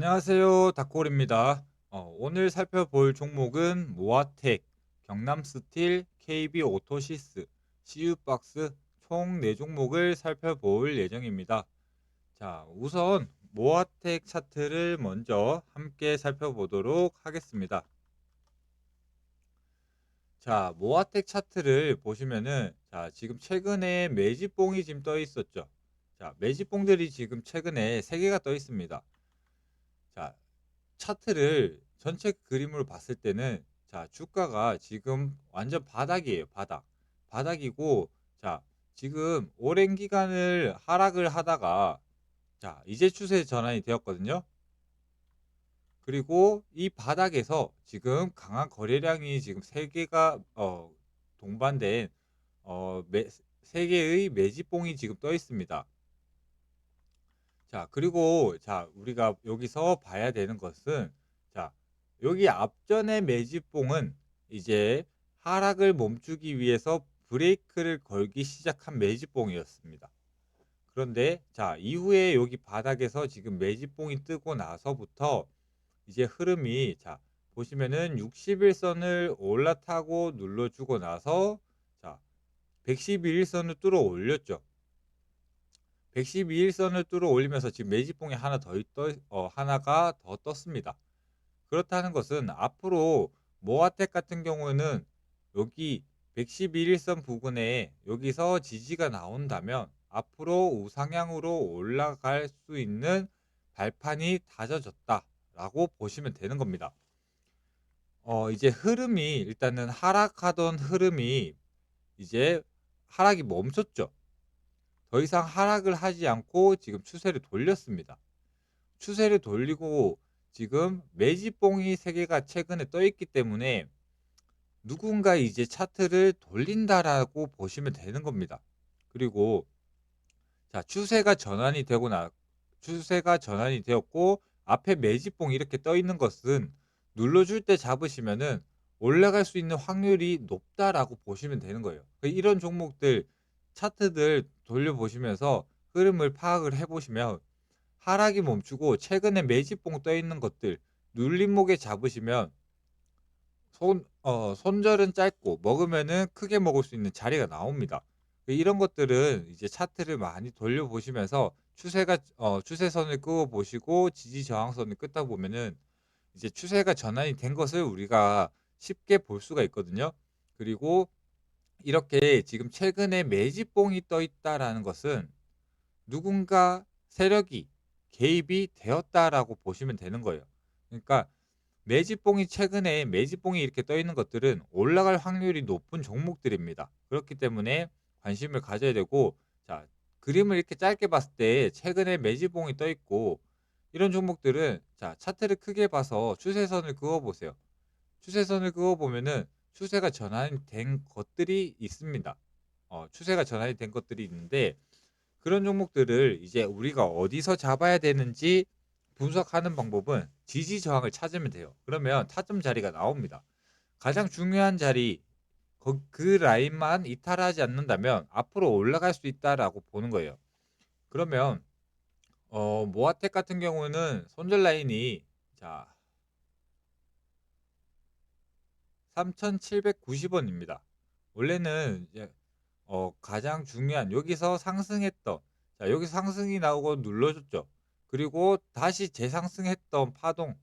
안녕하세요. 다콜입니다. 어, 오늘 살펴볼 종목은 모아텍, 경남스틸, KB오토시스, CU박스 총 4종목을 살펴볼 예정입니다. 자, 우선 모아텍 차트를 먼저 함께 살펴보도록 하겠습니다. 자, 모아텍 차트를 보시면은 자, 지금 최근에 매집봉이 지금 떠 있었죠. 자, 매집봉들이 지금 최근에 3개가 떠 있습니다. 자, 차트를 전체 그림으로 봤을 때는 자, 주가가 지금 완전 바닥이에요. 바닥. 바닥이고 자, 지금 오랜 기간을 하락을 하다가 자, 이제 추세 전환이 되었거든요. 그리고 이 바닥에서 지금 강한 거래량이 지금 세 개가 어, 동반된 어, 매, 세 개의 매집봉이 지금 떠 있습니다. 자, 그리고 자, 우리가 여기서 봐야 되는 것은 자, 여기 앞전의 매집봉은 이제 하락을 멈추기 위해서 브레이크를 걸기 시작한 매집봉이었습니다. 그런데 자, 이후에 여기 바닥에서 지금 매집봉이 뜨고 나서부터 이제 흐름이 자, 보시면은 60일선을 올라타고 눌러주고 나서 자, 111일선을 뚫어 올렸죠. 112일선을 뚫어 올리면서 지금 매집봉이 하나 더 떠, 어, 하나가 더 떴습니다. 그렇다는 것은 앞으로 모아텍 같은 경우는 여기 111일선 부근에 여기서 지지가 나온다면 앞으로 우상향으로 올라갈 수 있는 발판이 다져졌다라고 보시면 되는 겁니다. 어, 이제 흐름이 일단은 하락하던 흐름이 이제 하락이 멈췄죠. 더 이상 하락을 하지 않고 지금 추세를 돌렸습니다. 추세를 돌리고 지금 매집봉이 3개가 최근에 떠 있기 때문에 누군가 이제 차트를 돌린다라고 보시면 되는 겁니다. 그리고 자, 추세가 전환이 되고 나 추세가 전환이 되었고 앞에 매집봉 이렇게 떠 있는 것은 눌러줄 때 잡으시면은 올라갈 수 있는 확률이 높다라고 보시면 되는 거예요. 이런 종목들 차트들 돌려보시면서 흐름을 파악을 해보시면 하락이 멈추고 최근에 매집봉 떠 있는 것들 눌림목에 잡으시면 손, 어, 손절은 짧고 먹으면은 크게 먹을 수 있는 자리가 나옵니다. 이런 것들은 이제 차트를 많이 돌려보시면서 추세가 어, 추세선을 끄어 보시고 지지 저항선을 끄다 보면은 이제 추세가 전환이 된 것을 우리가 쉽게 볼 수가 있거든요. 그리고 이렇게 지금 최근에 매집봉이 떠 있다라는 것은 누군가 세력이 개입이 되었다라고 보시면 되는 거예요. 그러니까 매집봉이 최근에 매집봉이 이렇게 떠 있는 것들은 올라갈 확률이 높은 종목들입니다. 그렇기 때문에 관심을 가져야 되고 자 그림을 이렇게 짧게 봤을 때 최근에 매집봉이 떠 있고 이런 종목들은 자 차트를 크게 봐서 추세선을 그어 보세요. 추세선을 그어 보면은 추세가 전환이 된 것들이 있습니다. 어, 추세가 전환이 된 것들이 있는데 그런 종목들을 이제 우리가 어디서 잡아야 되는지 분석하는 방법은 지지 저항을 찾으면 돼요. 그러면 타점 자리가 나옵니다. 가장 중요한 자리 그 라인만 이탈하지 않는다면 앞으로 올라갈 수 있다라고 보는 거예요. 그러면 어, 모아텍 같은 경우는 손절 라인이 자 3,790원입니다. 원래는 이제 어, 가장 중요한 여기서 상승했던 자 여기 상승이 나오고 눌러줬죠. 그리고 다시 재상승했던 파동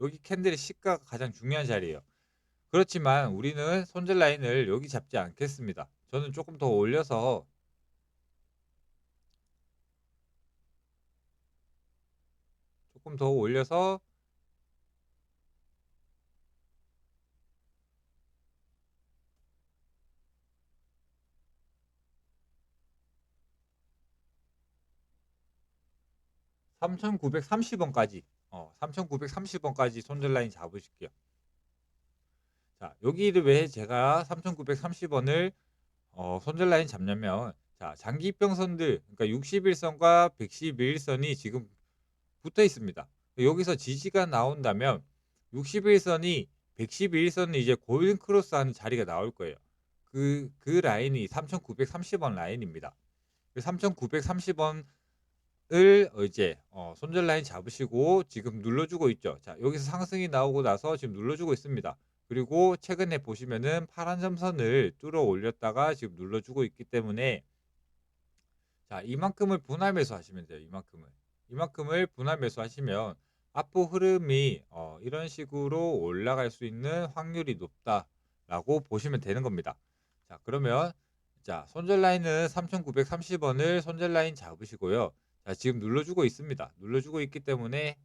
여기 캔들의 시가가 가장 중요한 자리예요. 그렇지만 우리는 손절 라인을 여기 잡지 않겠습니다. 저는 조금 더 올려서 조금 더 올려서 3,930원까지 어, 3,930원까지 손절 라인 잡으실게요. 자, 여기를 왜 제가 3,930원을 어, 손절 라인 잡냐면 자, 장기 입병선들 그러니까 61선과 111선이 지금 붙어 있습니다. 여기서 지지가 나온다면 61선이 111선은 이제 골든 크로스 하는 자리가 나올 거예요. 그, 그 라인이 3,930원 라인입니다. 3,930원 을어 이제 어 손절 라인 잡으시고 지금 눌러주고 있죠. 자 여기서 상승이 나오고 나서 지금 눌러주고 있습니다. 그리고 최근에 보시면은 파란 점선을 뚫어 올렸다가 지금 눌러주고 있기 때문에 자 이만큼을 분할 매수하시면 돼요. 이만큼을. 이만큼을 분할 매수하시면 앞으로 흐름이 어 이런 식으로 올라갈 수 있는 확률이 높다라고 보시면 되는 겁니다. 자 그러면 자 손절 라인은 3,930 원을 손절 라인 잡으시고요. 자 지금 눌러주고 있습니다. 눌러주고 있기 때문에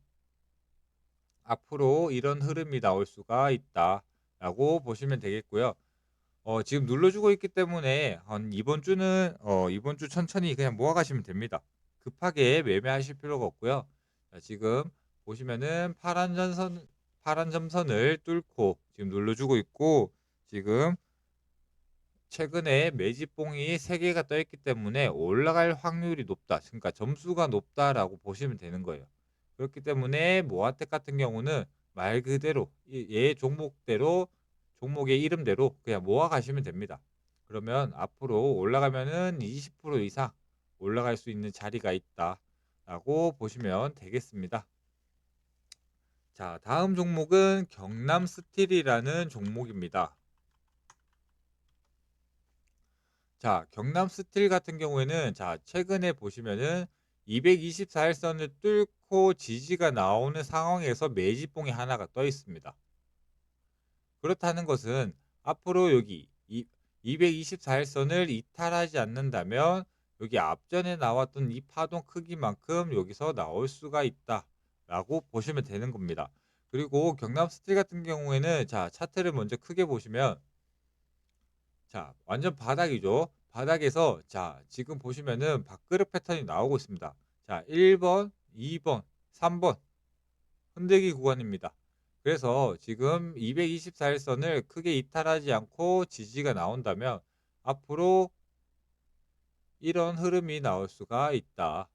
앞으로 이런 흐름이 나올 수가 있다라고 보시면 되겠고요. 어 지금 눌러주고 있기 때문에 한 이번 주는 어 이번 주 천천히 그냥 모아 가시면 됩니다. 급하게 매매하실 필요가 없고요. 자 지금 보시면은 파란 전선 파란 점선을 뚫고 지금 눌러주고 있고 지금 최근에 매집봉이 3개가 떠 있기 때문에 올라갈 확률이 높다. 그러니까 점수가 높다라고 보시면 되는 거예요. 그렇기 때문에 모아텍 같은 경우는 말 그대로 이 얘 종목대로 종목의 이름대로 그냥 모아 가시면 됩니다. 그러면 앞으로 올라가면은 20% 이상 올라갈 수 있는 자리가 있다라고 보시면 되겠습니다. 자 다음 종목은 경남 스틸이라는 종목입니다. 자 경남 스틸 같은 경우에는 자 최근에 보시면은 224 일선을 뚫고 지지가 나오는 상황에서 매집봉이 하나가 떠 있습니다. 그렇다는 것은 앞으로 여기 이224 일선을 이탈하지 않는다면 여기 앞전에 나왔던 이 파동 크기만큼 여기서 나올 수가 있다라고 보시면 되는 겁니다. 그리고 경남 스틸 같은 경우에는 자 차트를 먼저 크게 보시면 자 완전 바닥이죠. 바닥에서 자 지금 보시면은 밥그릇 패턴이 나오고 있습니다. 자 1번, 2번, 3번 흔들기 구간입니다. 그래서 지금 224 일선을 크게 이탈하지 않고 지지가 나온다면 앞으로 이런 흐름이 나올 수가 있다.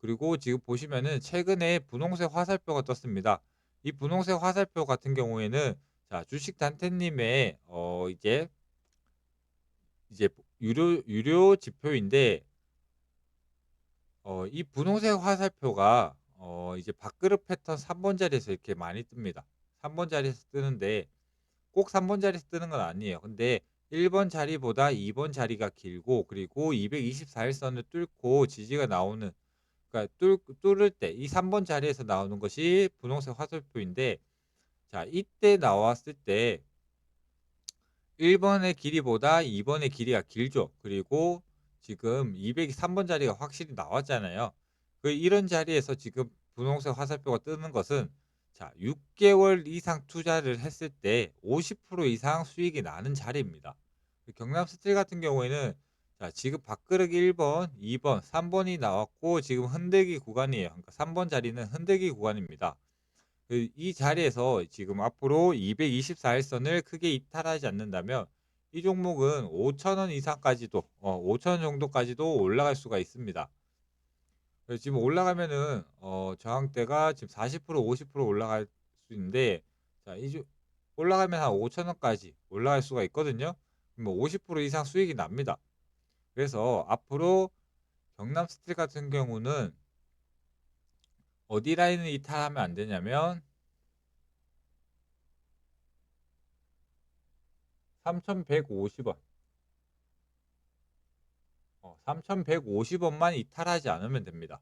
그리고 지금 보시면은 최근에 분홍색 화살표가 떴습니다. 이 분홍색 화살표 같은 경우에는 자 주식 단태님의 어 이제 이제 유료 유료 지표인데 어 이 분홍색 화살표가 어 이제 밥그릇 패턴 3번 자리에서 이렇게 많이 뜹니다. 3번 자리에서 뜨는데 꼭 3번 자리에서 뜨는 건 아니에요. 근데 1번 자리보다 2번 자리가 길고 그리고 224 일선을 뚫고 지지가 나오는 그러니까 뚫 뚫을 때 이 3번 자리에서 나오는 것이 분홍색 화살표인데 자 이때 나왔을 때 1번의 길이보다 2번의 길이가 길죠. 그리고 지금 203번 자리가 확실히 나왔잖아요. 그 이런 자리에서 지금 분홍색 화살표가 뜨는 것은 자 6개월 이상 투자를 했을 때 50% 이상 수익이 나는 자리입니다. 경남 스틸 같은 경우에는 자 지금 밥그릇 1번, 2번, 3번이 나왔고 지금 흔들기 구간이에요. 그러니까 3번 자리는 흔들기 구간입니다. 그 이 자리에서 지금 앞으로 224 일선을 크게 이탈하지 않는다면 이 종목은 5,000원 이상까지도 어 5,000원 정도까지도 올라갈 수가 있습니다. 지금 올라가면은 어 저항대가 지금 40% 50% 올라갈 수 있는데 자 이제 올라가면 한 5,000원까지 올라갈 수가 있거든요. 그럼 50% 이상 수익이 납니다. 그래서 앞으로 경남 스틸 같은 경우는 어디 라인을 이탈하면 안 되냐면 3,150원. 어, 3,150원만 이탈하지 않으면 됩니다.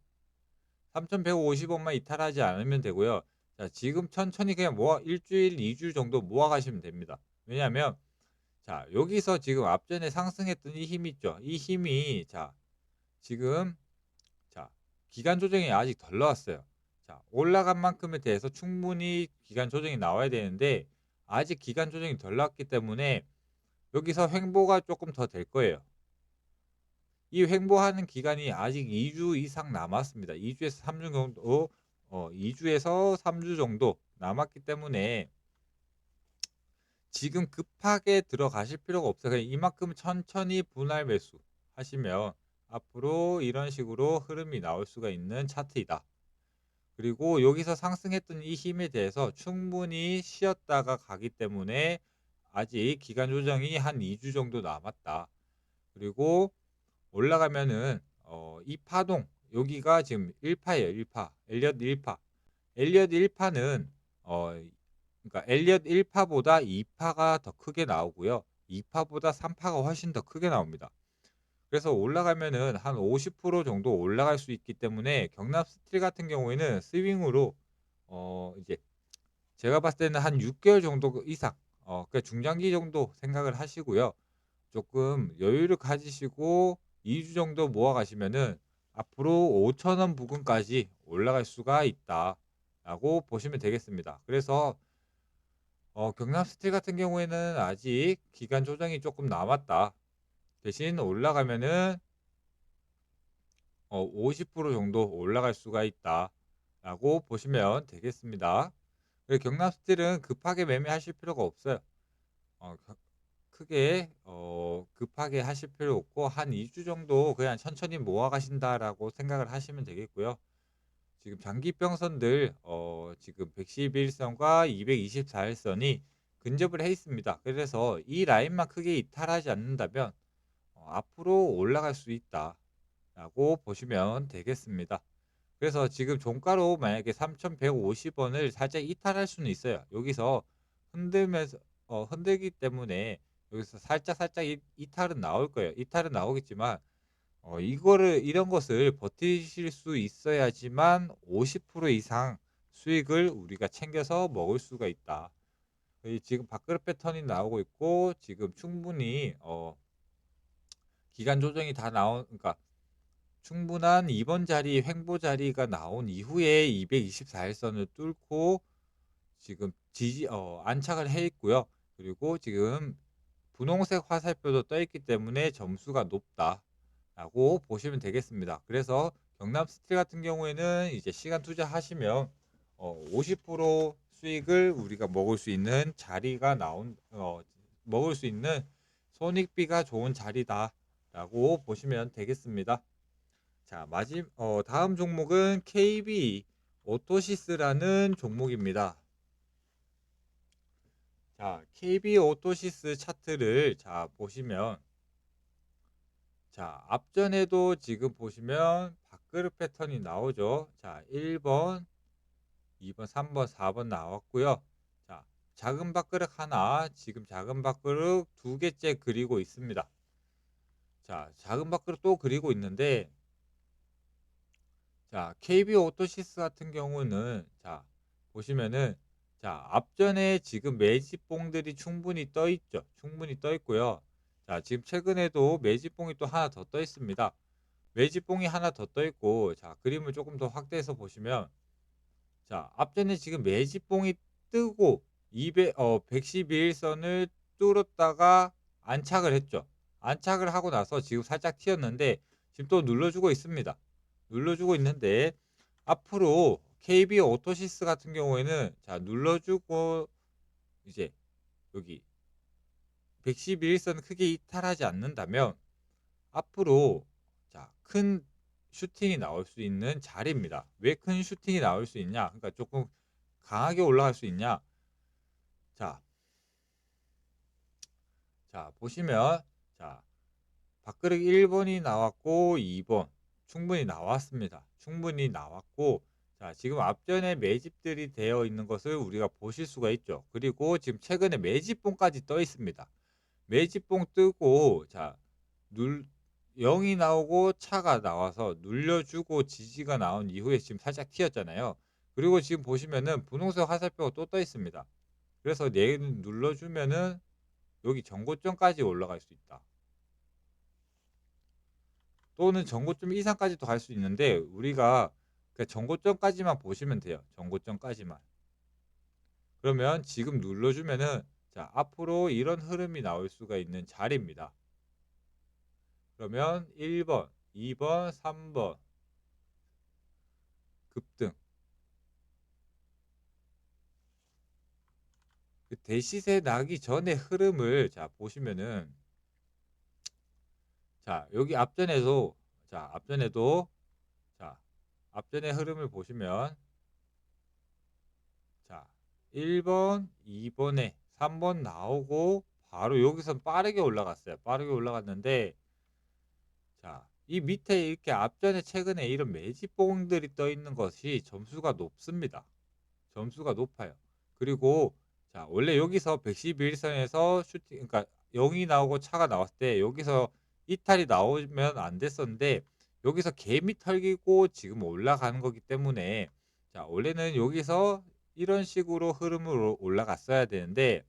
3,150원만 이탈하지 않으면 되고요. 자, 지금 천천히 그냥 모아 일주일, 2주 정도 모아 가시면 됩니다. 왜냐하면 자, 여기서 지금 앞전에 상승했던 이 힘 있죠. 이 힘이 자, 지금 자, 기간 조정이 아직 덜 나왔어요. 자, 올라간 만큼에 대해서 충분히 기간 조정이 나와야 되는데 아직 기간 조정이 덜 나왔기 때문에 여기서 횡보가 조금 더 될 거예요. 이 횡보하는 기간이 아직 2주 이상 남았습니다. 2주에서 3주 정도 어 2주에서 3주 정도 남았기 때문에 지금 급하게 들어가실 필요가 없어요. 그냥 이만큼 천천히 분할 매수 하시면 앞으로 이런 식으로 흐름이 나올 수가 있는 차트이다. 그리고 여기서 상승했던 이 힘에 대해서 충분히 쉬었다가 가기 때문에 아직 기간 조정이 한 2주 정도 남았다. 그리고 올라가면은 어, 이 파동 여기가 지금 1파예요. 1파. 엘리엇 1파. 엘리엇 1파는 어 그러니까 엘리엇 1파보다 2파가 더 크게 나오고요. 2파보다 3파가 훨씬 더 크게 나옵니다. 그래서 올라가면은 한 50% 정도 올라갈 수 있기 때문에 경남 스틸 같은 경우에는 스윙으로 어 이제 제가 봤을 때는 한 6개월 정도 이상 어 그러니까 중장기 정도 생각을 하시고요. 조금 여유를 가지시고 2주 정도 모아 가시면은 앞으로 5,000원 부근까지 올라갈 수가 있다라고 보시면 되겠습니다. 그래서 어 경남 스틸 같은 경우에는 아직 기간 조정이 조금 남았다. 대신 올라가면은 어 50% 정도 올라갈 수가 있다라고 보시면 되겠습니다. 그리고 경남 스틸은 급하게 매매하실 필요가 없어요. 어겨 크게 어 급하게 하실 필요 없고 한 2주 정도 그냥 천천히 모아 가신다라고 생각을 하시면 되겠고요. 지금 장기평선들 어 지금 111 선과 224일 선이 근접을 해 있습니다. 그래서 이 라인만 크게 이탈하지 않는다면 어 앞으로 올라갈 수 있다라고 보시면 되겠습니다. 그래서 지금 종가로 만약에 3,150 원을 살짝 이탈할 수는 있어요. 여기서 흔들면서 어 흔들기 때문에 여기서 살짝 살짝 이 이탈은 나올 거예요. 이탈은 나오겠지만 어 이거를 이런 것을 버티실 수 있어야지만 50% 이상 수익을 우리가 챙겨서 먹을 수가 있다. 이 지금 밥그릇 패턴이 나오고 있고 지금 충분히 어 기간 조정이 다 나온 그러니까 충분한 2번 자리 횡보 자리가 나온 이후에 224일 선을 뚫고 지금 지지 어 안착을 해 있고요. 그리고 지금 분홍색 화살표도 떠 있기 때문에 점수가 높다라고 보시면 되겠습니다. 그래서 경남 스틸 같은 경우에는 이제 시간 투자하시면 어 50% 수익을 우리가 먹을 수 있는 자리가 나온 어 먹을 수 있는 손익비가 좋은 자리다 라고 보시면 되겠습니다. 자, 마지 어 다음 종목은 KB 오토시스라는 종목입니다. 자, KB 오토시스 차트를 자, 보시면 자, 앞전에도 지금 보시면 밥그릇 패턴이 나오죠. 자, 1번, 2번, 3번, 4번 나왔고요. 자, 작은 밥그릇 하나, 지금 작은 밥그릇 두 개째 그리고 있습니다. 자, 작은 밥그릇 또 그리고 있는데 자, KB 오토시스 같은 경우는 자, 보시면은 자, 앞전에 지금 매집봉들이 충분히 떠 있죠. 충분히 떠 있고요. 자, 지금 최근에도 매집봉이 또 하나 더 떠 있습니다. 매집봉이 하나 더 떠 있고 자, 그림을 조금 더 확대해서 보시면 자, 앞전에 지금 매집봉이 뜨고 200, 어, 111선을 뚫었다가 안착을 했죠. 안착을 하고 나서 지금 살짝 튀었는데 지금 또 눌러주고 있습니다. 눌러주고 있는데 앞으로 KB 오토시스 같은 경우에는 자 눌러주고 이제 여기 111선 크게 이탈하지 않는다면 앞으로 자 큰 슈팅이 나올 수 있는 자리입니다. 왜 큰 슈팅이 나올 수 있냐? 그러니까 조금 강하게 올라갈 수 있냐? 자, 자 보시면 자 밥그릇 1번이 나왔고 2번 충분히 나왔습니다. 충분히 나왔고 자, 지금 앞전에 매집들이 되어 있는 것을 우리가 보실 수가 있죠. 그리고 지금 최근에 매집봉까지 떠 있습니다. 매집봉 뜨고 자, 눌 0이 나오고 차가 나와서 눌려주고 지지가 나온 이후에 지금 살짝 튀었잖아요. 그리고 지금 보시면은 분홍색 화살표가 또 떠 있습니다. 그래서 얘는 눌러주면은 여기 전고점까지 올라갈 수 있다. 또는 전고점 이상까지도 갈 수 있는데 우리가 그 전고점까지만 보시면 돼요. 전고점까지만. 그러면 지금 눌러주면은 자 앞으로 이런 흐름이 나올 수가 있는 자리입니다. 그러면 1번, 2번, 3번 급등 그 대시세 나기 전의 흐름을 자 보시면은 자 여기 앞전에도 자 앞전에도 앞전의 흐름을 보시면 자 1번, 2번에 3번 나오고 바로 여기서 빠르게 올라갔어요. 빠르게 올라갔는데 자 이 밑에 이렇게 앞전에 최근에 이런 매집봉들이 떠 있는 것이 점수가 높습니다. 점수가 높아요. 그리고 자 원래 여기서 111선에서 슈팅 그러니까 0이 나오고 차가 나왔을 때 여기서 이탈이 나오면 안 됐었는데 여기서 개미 털기고 지금 올라가는 거기 때문에 자 원래는 여기서 이런 식으로 흐름으로 올라갔어야 되는데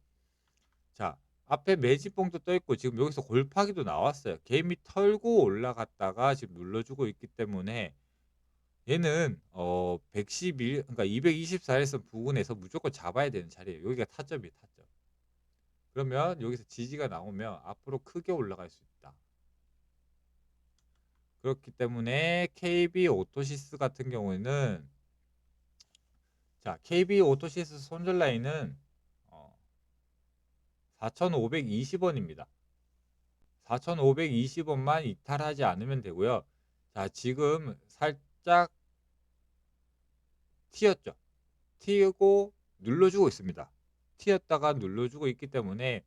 자 앞에 매집봉도 떠 있고 지금 여기서 골파기도 나왔어요. 개미 털고 올라갔다가 지금 눌러주고 있기 때문에 얘는 어 111, 그러니까 224일선 부근에서 무조건 잡아야 되는 자리예요. 여기가 타점이에요, 타점. 그러면 여기서 지지가 나오면 앞으로 크게 올라갈 수 있다. 그렇기 때문에 KB 오토시스 같은 경우에는 자 KB 오토시스 손절 라인은 어, 4,520원입니다. 4,520원만 이탈하지 않으면 되고요. 자 지금 살짝 튀었죠. 튀고 눌러주고 있습니다. 튀었다가 눌러주고 있기 때문에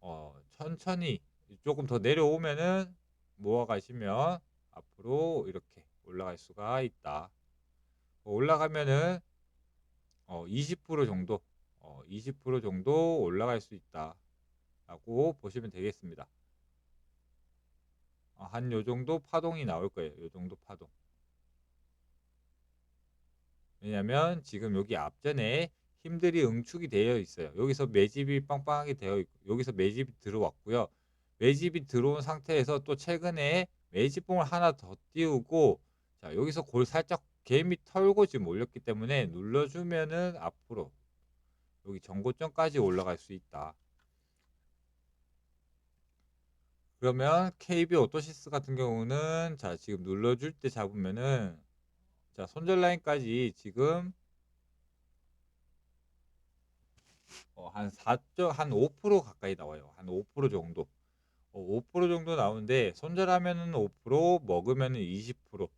어, 천천히 조금 더 내려오면은 모아가시면 앞으로 이렇게 올라갈 수가 있다. 어, 올라가면은 어, 20% 정도, 어, 20% 정도 올라갈 수 있다. 라고 보시면 되겠습니다. 어, 한요 정도 파동이 나올 거예요. 요 정도 파동. 왜냐면 지금 여기 앞전에 힘들이 응축이 되어 있어요. 여기서 매집이 빵빵하게 되어 있고 여기서 매집이 들어왔고요. 매집이 들어온 상태에서 또 최근에 매집봉을 하나 더 띄우고 자 여기서 골 살짝 개미 털고 지금 올렸기 때문에 눌러주면은 앞으로 여기 전고점까지 올라갈 수 있다. 그러면 KB 오토시스 같은 경우는 자 지금 눌러줄 때 잡으면은 자 손절 라인까지 지금 어, 한 4점 한5% 가까이 나와요. 한 5% 정도. 어, 5% 정도 나오는데 손절하면은 5% 먹으면은 20%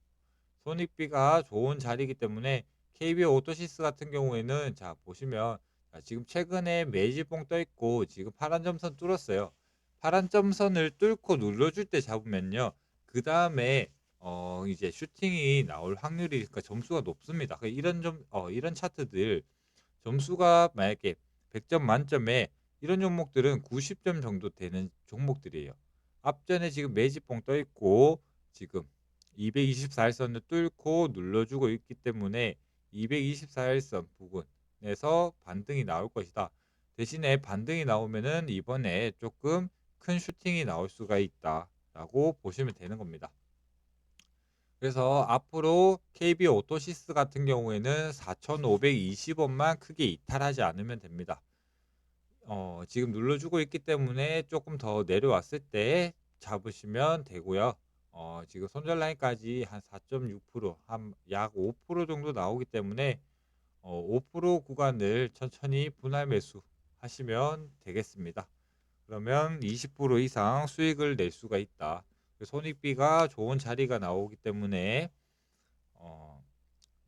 손익비가 좋은 자리이기 때문에 KB 오토시스 같은 경우에는 자 보시면 자, 지금 최근에 매집봉 떠 있고 지금 파란 점선 뚫었어요. 파란 점선을 뚫고 눌러줄 때 잡으면요. 그 다음에 어 이제 슈팅이 나올 확률이 그러니까 점수가 높습니다. 그러니까 이런 점 어, 이런 차트들 점수가 만약에 100점 만점에 이런 종목들은 90점 정도 되는 종목들이에요. 앞전에 지금 매집봉 떠 있고 지금 224일선을 뚫고 눌러주고 있기 때문에 224일선 부근에서 반등이 나올 것이다. 대신에 반등이 나오면은 이번에 조금 큰 슈팅이 나올 수가 있다라고 보시면 되는 겁니다. 그래서 앞으로 KB 오토시스 같은 경우에는 4,520원만 크게 이탈하지 않으면 됩니다. 어, 지금 눌러주고 있기 때문에 조금 더 내려왔을 때 잡으시면 되고요. 어, 지금 손절 라인까지 한 4.6%, 한 약 5% 정도 나오기 때문에 어, 5% 구간을 천천히 분할 매수 하시면 되겠습니다. 그러면 20% 이상 수익을 낼 수가 있다. 손익비가 좋은 자리가 나오기 때문에 어,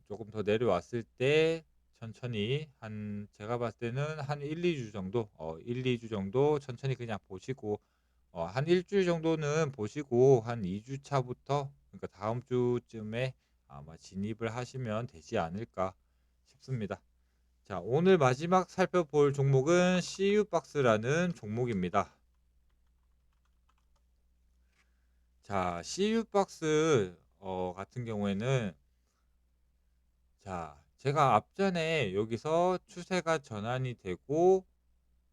조금 더 내려왔을 때 천천히 한 제가 봤을 때는 한 1, 2주 정도 어 1, 2주 정도 천천히 그냥 보시고 어, 한 일주일 정도는 보시고 한 2주 차부터 그러니까 다음 주쯤에 아마 진입을 하시면 되지 않을까 싶습니다. 자, 오늘 마지막 살펴볼 종목은 CU박스라는 종목입니다. 자, CU박스 어, 같은 경우에는 자, 제가 앞전에 여기서 추세가 전환이 되고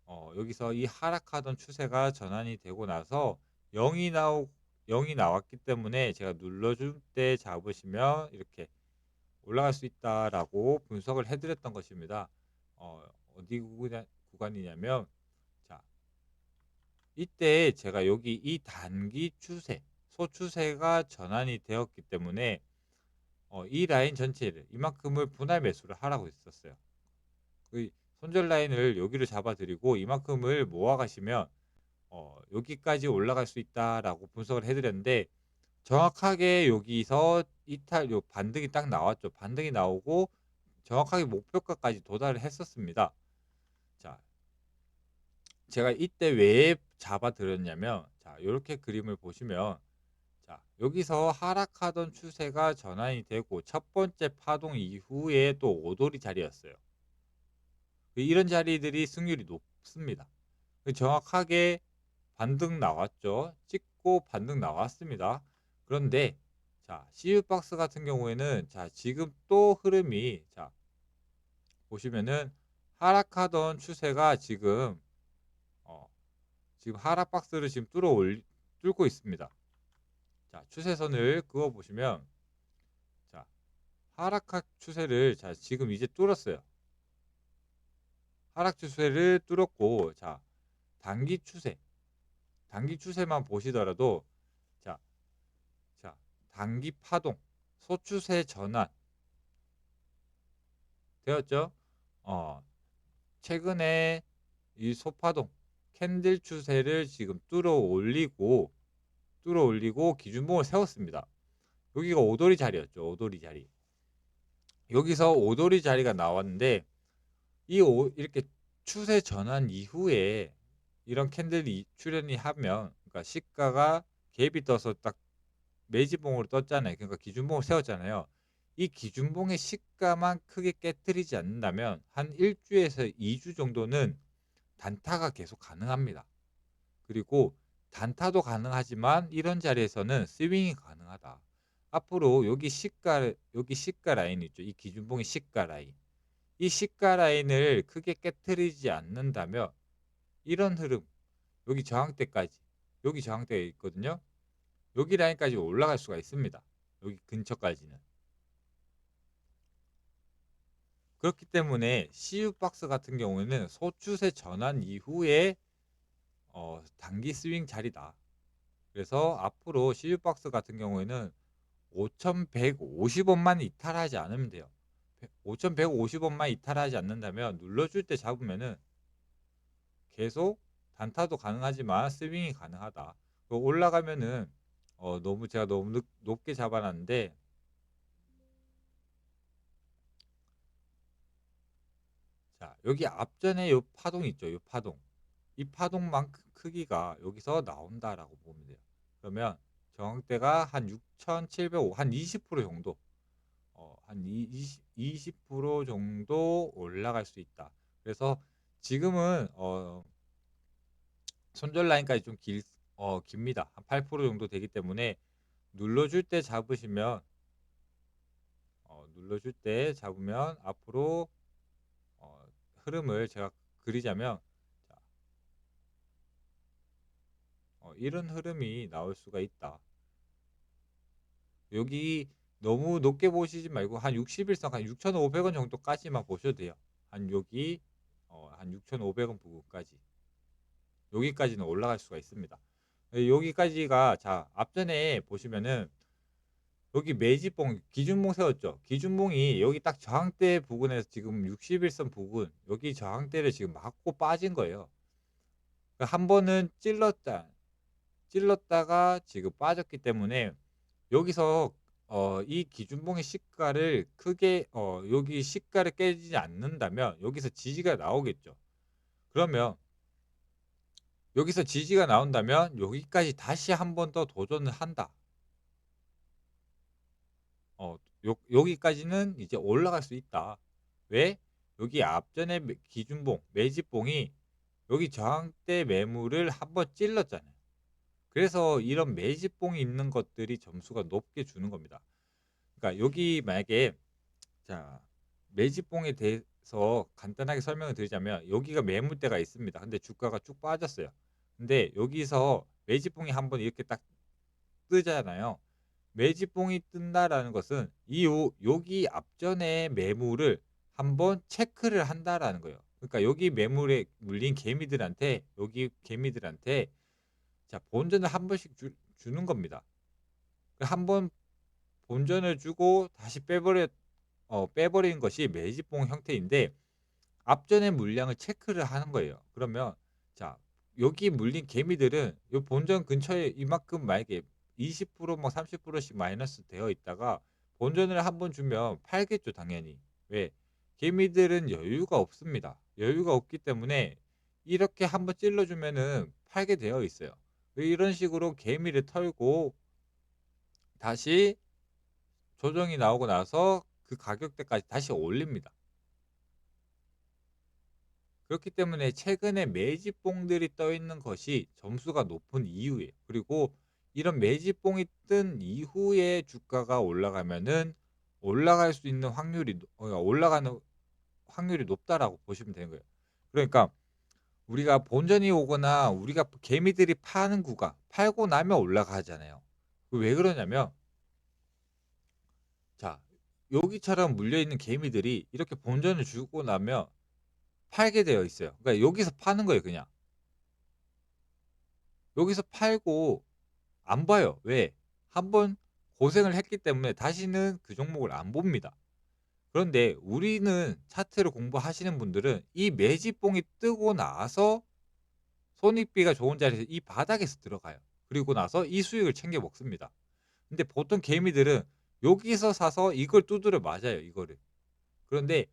어, 여기서 이 하락하던 추세가 전환이 되고 나서 0이 나오 0이 나왔기 때문에 제가 눌러줄 때 잡으시면 이렇게 올라갈 수 있다라고 분석을 해드렸던 것입니다. 어, 어디 구간이냐면 자 이때 제가 여기 이 단기 추세 소추세가 전환이 되었기 때문에 어, 이 라인 전체를 이만큼을 분할 매수를 하라고 했었어요. 그 손절 라인을 여기를 잡아드리고 이만큼을 모아가시면 어, 여기까지 올라갈 수 있다라고 분석을 해드렸는데 정확하게 여기서 이탈 요 반등이 딱 나왔죠. 반등이 나오고 정확하게 목표가까지 도달을 했었습니다. 자, 제가 이때 왜 잡아드렸냐면 자 이렇게 그림을 보시면 자, 여기서 하락하던 추세가 전환이 되고 첫 번째 파동 이후에 또 오돌이 자리였어요. 이런 자리들이 승률이 높습니다. 정확하게 반등 나왔죠. 찍고 반등 나왔습니다. 그런데 자, CU박스 같은 경우에는 자, 지금 또 흐름이 자, 보시면은 하락하던 추세가 지금 어, 지금 하락 박스를 지금 뚫어 올 뚫고 있습니다. 자, 추세선을 그어 보시면 자, 하락 추세를 자, 지금 이제 뚫었어요. 하락 추세를 뚫었고 자, 단기 추세. 단기 추세만 보시더라도 자, 자, 단기 파동, 소추세 전환 되었죠? 어, 최근에 이 소파동 캔들 추세를 지금 뚫어 올리고 뚫어 올리고 기준봉을 세웠습니다. 여기가 오돌이 자리였죠. 오돌이 자리. 여기서 오돌이 자리가 나왔는데 이 오, 이렇게 추세 전환 이후에 이런 캔들이 출현이 하면 그러니까 시가가 갭이 떠서 딱 매지봉으로 떴잖아요. 그러니까 기준봉을 세웠잖아요. 이 기준봉의 시가만 크게 깨뜨리지 않는다면 한 1주에서 2주 정도는 단타가 계속 가능합니다. 그리고 단타도 가능하지만 이런 자리에서는 스윙이 가능하다. 앞으로 여기 시가 여기 시가 라인 있죠. 이 기준봉의 시가 라인. 이 시가 라인을 크게 깨뜨리지 않는다면 이런 흐름 여기 저항대까지 여기 저항대가 있거든요. 여기 라인까지 올라갈 수가 있습니다. 여기 근처까지는. 그렇기 때문에 CU 박스 같은 경우에는 소추세 전환 이후에 어, 단기 스윙 자리다. 그래서 앞으로 CU 박스 같은 경우에는 5,150원만 이탈하지 않으면 돼요. 5,150원만 이탈하지 않는다면 눌러줄 때 잡으면은 계속 단타도 가능하지만 스윙이 가능하다. 올라가면은 어, 너무 제가 너무 늦, 높게 잡아놨는데 자, 여기 앞전에 요 파동 있죠. 요 파동. 이 파동만큼 크기가 여기서 나온다라고 보면 돼요. 그러면 저항대가 한 6,705, 한 20% 정도, 어, 한 20, 20% 정도 올라갈 수 있다. 그래서 지금은 어, 손절 라인까지 좀 길, 어, 깁니다. 한 8% 정도 되기 때문에 눌러줄 때 잡으시면 어, 눌러줄 때 잡으면 앞으로 흐름을 제가 그리자면 자, 어, 이런 흐름이 나올 수가 있다. 여기 너무 높게 보시지 말고 한 60일선 한 6,500원 정도까지만 보셔도 돼요. 한 여기 어, 한 6,500원 부분까지 여기까지는 올라갈 수가 있습니다. 여기까지가 자 앞전에 보시면은 여기 매지봉 기준봉 세웠죠. 기준봉이 여기 딱 저항대 부근에서 지금 61선 부근 여기 저항대를 지금 맞고 빠진 거예요. 그러니까 한 번은 찔렀다. 찔렀다가 지금 빠졌기 때문에 여기서 어, 이 기준봉의 시가를 크게 어, 여기 시가를 깨지지 않는다면 여기서 지지가 나오겠죠. 그러면 여기서 지지가 나온다면 여기까지 다시 한 번 더 도전을 한다. 어, 요, 여기까지는 이제 올라갈 수 있다. 왜? 여기 앞전에 기준봉, 매집봉이 여기 저항대 매물을 한번 찔렀잖아요. 그래서 이런 매집봉이 있는 것들이 점수가 높게 주는 겁니다. 그러니까 여기 만약에 자 매집봉에 대해서 간단하게 설명을 드리자면 여기가 매물대가 있습니다. 근데 주가가 쭉 빠졌어요. 근데 여기서 매집봉이 한번 이렇게 딱 뜨잖아요. 매집봉이 뜬다라는 것은 이 요, 여기 앞전에 매물을 한번 체크를 한다라는 거예요. 그러니까 여기 매물에 물린 개미들한테 여기 개미들한테 자 본전을 한 번씩 주, 주는 겁니다. 한 번 본전을 주고 다시 빼버려 어, 빼버리는 것이 매집봉 형태인데 앞전의 물량을 체크를 하는 거예요. 그러면 자 여기 물린 개미들은 이 본전 근처에 이만큼 만약에 20%뭐 30%씩 마이너스 되어 있다가 본전을 한 번 주면 팔겠죠, 당연히. 왜? 개미들은 여유가 없습니다. 여유가 없기 때문에 이렇게 한번 찔러주면은 팔게 되어 있어요. 이런 식으로 개미를 털고 다시 조정이 나오고 나서 그 가격대까지 다시 올립니다. 그렇기 때문에 최근에 매집봉들이 떠 있는 것이 점수가 높은 이유예요. 그리고 이런 매집봉이 뜬 이후에 주가가 올라가면은 올라갈 수 있는 확률이 노어 올라가는 확률이 높다라고 보시면 되는 거예요. 그러니까 우리가 본전이 오거나 우리가 개미들이 파는 구간 팔고 나면 올라가잖아요. 그왜 그러냐면 자 여기처럼 물려 있는 개미들이 이렇게 본전을 주고 나면 팔게 되어 있어요. 그러니까 여기서 파는 거예요, 그냥. 여기서 팔고 안 봐요. 왜? 한번 고생을 했기 때문에 다시는 그 종목을 안 봅니다. 그런데 우리는 차트를 공부하시는 분들은 이 매집봉이 뜨고 나서 손익비가 좋은 자리에서 이 바닥에서 들어가요. 그리고 나서 이 수익을 챙겨 먹습니다. 근데 보통 개미들은 여기서 사서 이걸 두드려 맞아요, 이거를. 그런데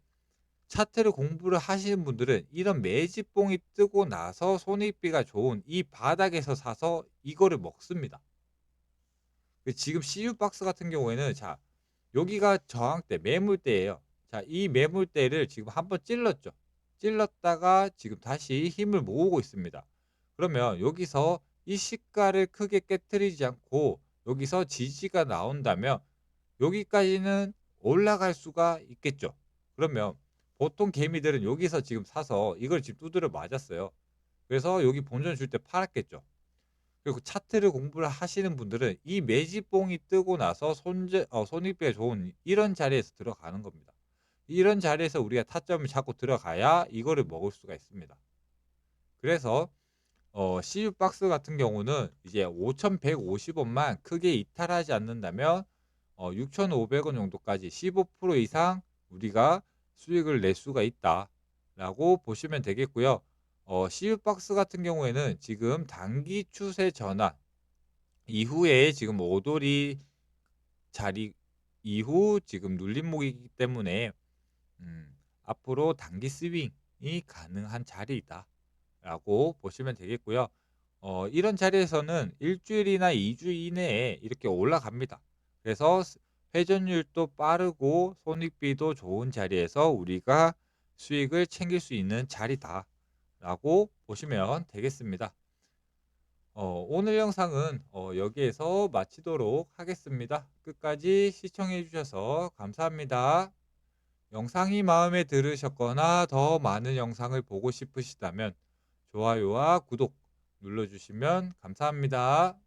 차트를 공부를 하시는 분들은 이런 매집봉이 뜨고 나서 손익비가 좋은 이 바닥에서 사서 이거를 먹습니다. 그 지금 CU 박스 같은 경우에는 자 여기가 저항대 매물대예요. 자, 이 매물대를 지금 한번 찔렀죠. 찔렀다가 지금 다시 힘을 모으고 있습니다. 그러면 여기서 이 시가를 크게 깨뜨리지 않고 여기서 지지가 나온다면 여기까지는 올라갈 수가 있겠죠. 그러면 보통 개미들은 여기서 지금 사서 이걸 지금 두드려 맞았어요. 그래서 여기 본전 줄 때 팔았겠죠. 그리고 차트를 공부를 하시는 분들은 이 매집봉이 뜨고 나서 손재, 어, 손익비가 좋은 이런 자리에서 들어가는 겁니다. 이런 자리에서 우리가 타점을 잡고 들어가야 이거를 먹을 수가 있습니다. 그래서 어, CU 박스 같은 경우는 이제 5,150원만 크게 이탈하지 않는다면 어, 6,500원 정도까지 15% 이상 우리가 수익을 낼 수가 있다라고 보시면 되겠고요. 어, CU 박스 같은 경우에는 지금 단기 추세 전환 이후에 지금 오돌이 자리 이후 지금 눌림목이기 때문에 음, 앞으로 단기 스윙이 가능한 자리이다 라고 보시면 되겠고요. 어, 이런 자리에서는 일주일이나 2주 이내에 이렇게 올라갑니다. 그래서 회전율도 빠르고 손익비도 좋은 자리에서 우리가 수익을 챙길 수 있는 자리다 라고 보시면 되겠습니다. 어, 오늘 영상은 어, 여기에서 마치도록 하겠습니다. 끝까지 시청해 주셔서 감사합니다. 영상이 마음에 들으셨거나 더 많은 영상을 보고 싶으시다면 좋아요와 구독 눌러주시면 감사합니다.